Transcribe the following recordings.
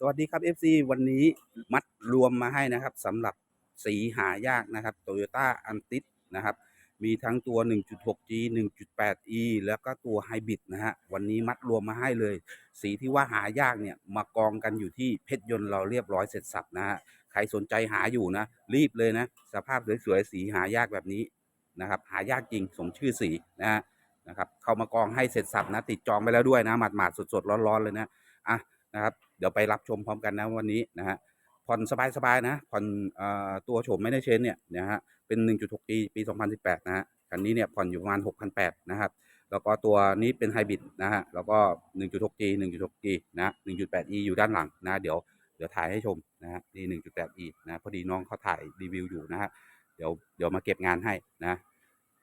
สวัสดีครับ FC วันนี้มัดรวมมาให้นะครับสำหรับสีหายากนะครับ Toyota a n t i s นะครับ มีทั้งตัว 1.6G 1.8E แล้วก็ตัวไฮบริดนะฮะ วันนี้มัดรวมมาให้เลย สีที่ว่าหายากเนี่ย มากองกันอยู่ที่เพชรยนต์เราเรียบร้อยเสร็จสับนะฮะ ใครสนใจหาอยู่นะ รีบเลยนะ สภาพสวยๆ สีหายากแบบนี้นะครับ หายากจริงสมชื่อสีนะฮะนะครับ เข้ามากองให้เสร็จสับนะ ติดจองไปแล้วด้วยนะ หมาดๆ สดๆ ร้อนๆ เลยนะ อะนะครับ เดี๋ยวไปรับชมพร้อมกันนะวันนี้นะฮะผ่อนสบายๆนะผ่อนเอ่อตัวโฉมไม่ได้เชนเนี่ยนะฮะเป็น 1.6 ปีปี 2018 นะฮะคันนี้เนี่ยผ่อนอยู่ประมาณ 6,800 นะครับ แล้วก็ตัวนี้เป็นไฮบริดนะฮะแล้วก็ 1.6G 1.6G นะ 1.8E อยู่ด้านหลังนะ เดี๋ยวเดี๋ยวถ่ายให้ชมนะฮะนี่ 1.8E นะพอดีน้องเขาถ่ายรีวิวอยู่นะฮะเดี๋ยวเดี๋ยวมาเก็บงานให้นะ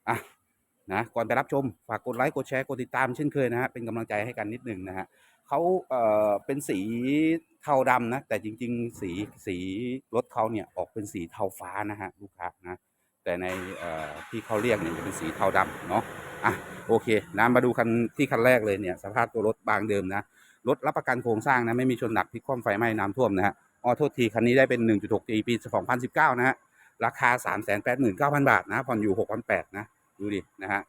อะ นะก่อนไปรับชมฝากกดไลค์กดแชร์กดติดตามเช่นเคยนะฮะเป็นกำลังใจให้กันนิดหนึ่งนะฮะเขาเอ่อเป็นสีเทาดำนะ แต่จริง ๆ สีสีรถเขาเนี่ยออกเป็นสีเทาฟ้านะฮะลูกค้านะแต่ในเอ่อที่เขาเรียกเนี่ยจะเป็นสีเทาดำเนาะอะโอเคนะมาดูคันที่คันแรกเลยเนี่ยสภาพตัวรถบางเดิมนะรถรับประกันโครงสร้างนะไม่มีชนหนักพลิกคว่ำไฟไหม้น้ำท่วมนะฮะอ๋อโทษทีคันนี้ได้เป็น 1.6 G ปี 2019 นะฮะราคา 389,000 บาทนะผ่อนอยู่ 6,800นะ ดูดินะฮะ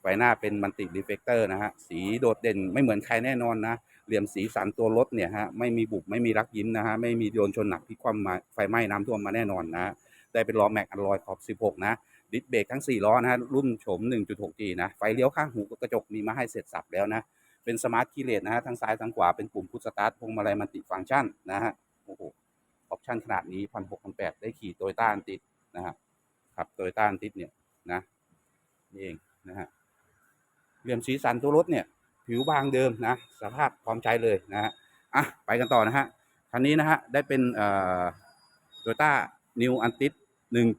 ไฟหน้าเป็นมันติรีเฟกเตอร์นะฮะสีโดดเด่นไม่เหมือนใครแน่นอนนะเหลี่ยมสีสันตัวรถเนี่ยฮะไม่มีบุบไม่มีรักยิ้มนะฮะไม่มีโดนชนหนักพลิกคว่ำมาไฟไหม้น้ำท่วมมาแน่นอนนะได้เป็นล้อแม็กอันลอยขอบ 16 นะดิสเบรกทั้ง 4 ล้อนะฮะรุ่นโฉม 1.6G นะไฟเลี้ยวข้างหูกระจกมีมาให้เสร็จสับแล้วนะเป็นสมาร์ทคีย์เลสนะฮะทั้งซ้ายทั้งขวาเป็นปุ่มพุทสตาร์ทพวงมาลัยมันติฟังก์ชันนะฮะโอ้โหออปชั่นขนาดนี้พันหกพันแปดได้ขี่โตโยต้าอันติดนะฮะขับโตโยต้าอันติดเนี่ยนะ นี่เองนะฮะเหลี่ยมสีสันตัวรถเนี่ย ผิวบางเดิมนะ สภาพพร้อมใช้เลยนะฮะอะไปกันต่อนะฮะคันนี้นะฮะได้เป็นเอ่อโตโยต้านิวอันติส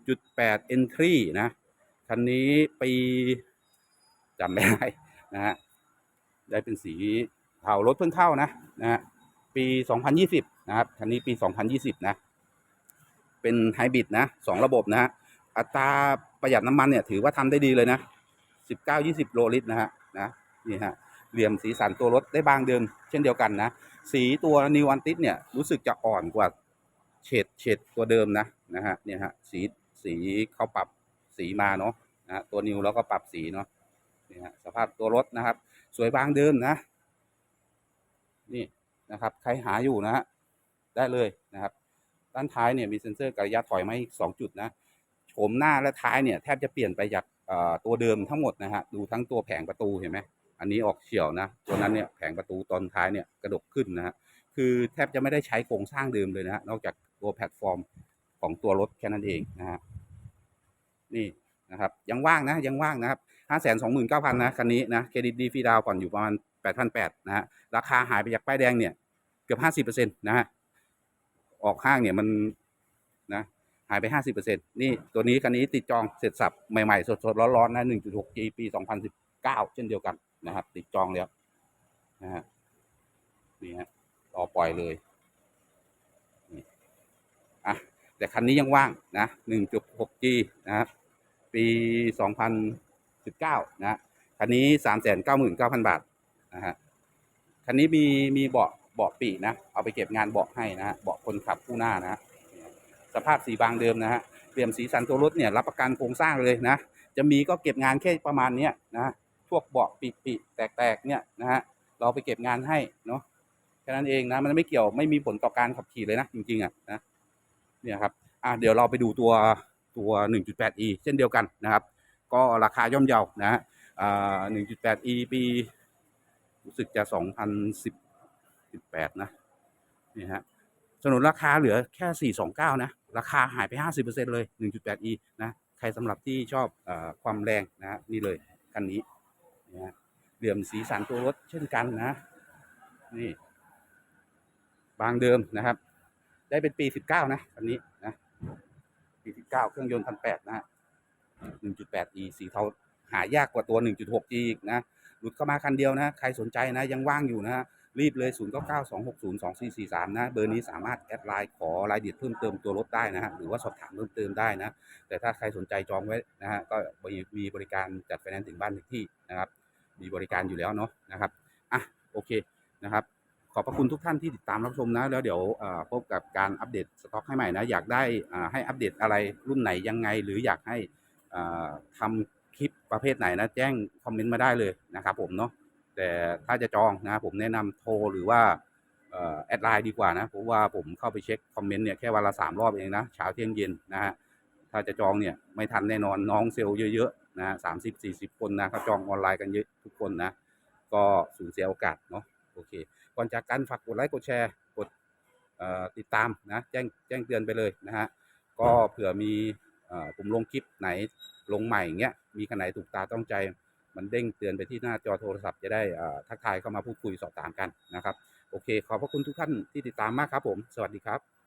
1.8 Entry นะคันนี้ปีจำไม่ได้นะฮะได้เป็นสีเทารถเพิ่งเข้านะนะฮะปี 2020 นะครับคันนี้ปี 2020 นะ เป็นไฮบริดนะสองระบบนะฮะ อัตราประหยัดน้ำมันเนี่ยถือว่าทำได้ดีเลยนะสิบเก้ายี่สิบโลลิตรนะฮะนะนี่ฮะเหลี่ยมสีสันตัวรถได้บางเดิมเช่นเดียวกันนะ สีตัวนิวอันติสเนี่ยรู้สึกจะอ่อนกว่าเฉดเฉดตัวเดิมนะนะฮะเนี่ยฮะสีสีเขาปรับสีมาเนาะนะฮะตัวนิวแล้วก็ปรับสีเนาะนี่ฮะสภาพตัวรถนะครับ สวยบางเดิมนะ นี่นะครับ ใครหาอยู่นะฮะได้เลยนะครับ ด้านท้ายเนี่ยมีเซ็นเซอร์กระยะถอยมาอีกสองจุดนะ โฉมหน้าและท้ายเนี่ยแทบจะเปลี่ยนไปจากตัวเดิมทั้งหมดนะฮะดูทั้งตัวแผงประตูเห็นไหมอันนี้ออกเฉียวนะตัวนั้นเนี่ยแผงประตูตอนท้ายเนี่ยกระดกขึ้นนะฮะคือแทบจะไม่ได้ใช้โครงสร้างเดิมเลยนะฮะนอกจากตัวแพลตฟอร์มของตัวรถแค่นั้นเองนะฮะนี่นะครับยังว่างนะยังว่างนะครับห้าแสนสองหมื่นเก้าพันนะคันนี้นะเครดิตดีฟรีดาวก่อนอยู่ประมาณแปดพันแปดนะฮะราคาหายไปจากป้ายแดงเนี่ยเกือบห้าสิบเปอร์เซ็นต์นะฮะออกห้างเนี่ยมันนะ หายไป 50%นี่ตัวนี้คันนี้ติดจองเสร็จสับใหม่ๆ สดๆ ร้อนๆ นะ 1.6G ปี 2019 เช่นเดียวกันนะครับ ติดจองแล้วนะฮะนี่ฮะรอปล่อยเลยนี่อะแต่คันนี้ยังว่างนะ 1.6G นะครับปี 2019 นะฮะคันนี้ 399,000 บาทนะฮะคันนี้มีมีเบาะเบาะปีนะ เอาไปเก็บงานเบาะให้นะฮะเบาะคนขับคู่หน้านะฮะ สภาพสีบางเดิมนะฮะเหลี่ยมสีสันตัวรถเนี่ยรับประกันโครงสร้างเลยนะ จะมีก็เก็บงานแค่ประมาณเนี้ยนะพวกเบาะปีปีแตกๆเนี่ยนะฮะเราไปเก็บงานให้เนาะแค่นั้นเองนะมันไม่เกี่ยวไม่มีผลต่อการขับขี่เลยนะจริงๆอะนะเนี่ยครับอะเดี๋ยวเราไปดูตัวตัว 1.8e เช่นเดียวกันนะครับ ก็ราคาย่อมเยานะฮะอ่า 1.8e ปีรู้สึกจะ 2018 นะนี่ฮะ สนุนราคาเหลือแค่ 429 นะ ราคาหายไป 50%เลย 1.8e นะ ใครสำหรับที่ชอบอความแรงนะนี่เลย คันนี้นะเหลี่ยมสีสันตัวรถเช่นกันนะ นี่ บางเดิมนะครับ ได้เป็นปี 19 นะคันนี้นะปี 19 เครื่องยนต์ 1,800 นะ 1.8e สีเทาหายากกว่าตัว 1.6g อีกนะ หลุดเข้ามาคันเดียวนะ ใครสนใจนะ ยังว่างอยู่นะ รีบเลย 0 9 9 2 6 0 2 4 4 3 นะ เบอร์นี้สามารถแอดไลน์ขอรายละเอียดเพิ่มเติมตัวรถได้นะฮะ หรือว่าสอบถามเพิ่มเติมได้นะ แต่ถ้าใครสนใจจองไว้นะฮะ ก็มีบริการจัดไฟแนนซ์ถึงบ้านถึงที่นะครับ มีบริการอยู่แล้วเนาะนะครับ อะ โอเคนะครับขขอบพระคุณทุกท่านที่ติดตามรับชมนะ แล้วเดี๋ยวเอ่อพบกับการอัปเดตสต็อกให้ใหม่นะ อยากได้อ่าให้อัปเดตอะไรรุ่นไหนยังไง หรืออยากให้อ่าทำคลิปประเภทไหนนะ แจ้งคอมเมนต์มาได้เลยนะครับผมเนาะ แต่ถ้าจะจองนะผมแนะนำโทรหรือว่าแอดไลน์ดีกว่านะเพราะว่าผมเข้าไปเช็คคอมเมนต์เนี่ยแค่วันละสามรอบเองนะเช้าเที่ยงเย็นนะฮะถ้าจะจองเนี่ยไม่ทันแน่นอนน้องเซลล์เยอะๆนะสามสิบสี่สิบคนนะเขาจองออนไลน์กันเยอะทุกคนนะ ก็สูญเสียโอกาสเนาะโอเคก่อนจากกันฝากกดไลค์กดแชร์กดติดตามนะแจ้งแจ้งเตือนไปเลยนะฮะก็เผื่อมีอผมลงคลิปไหนลงใหม่เงี้ยมีคันไหนถูกตาต้องใจ มันเด้งเตือนไปที่หน้าจอโทรศัพท์จะได้ทักทายเข้ามาพูดคุยสอบถามกันนะครับ โอเค ขอบพระคุณทุกท่านที่ติดตามมากครับผม สวัสดีครับ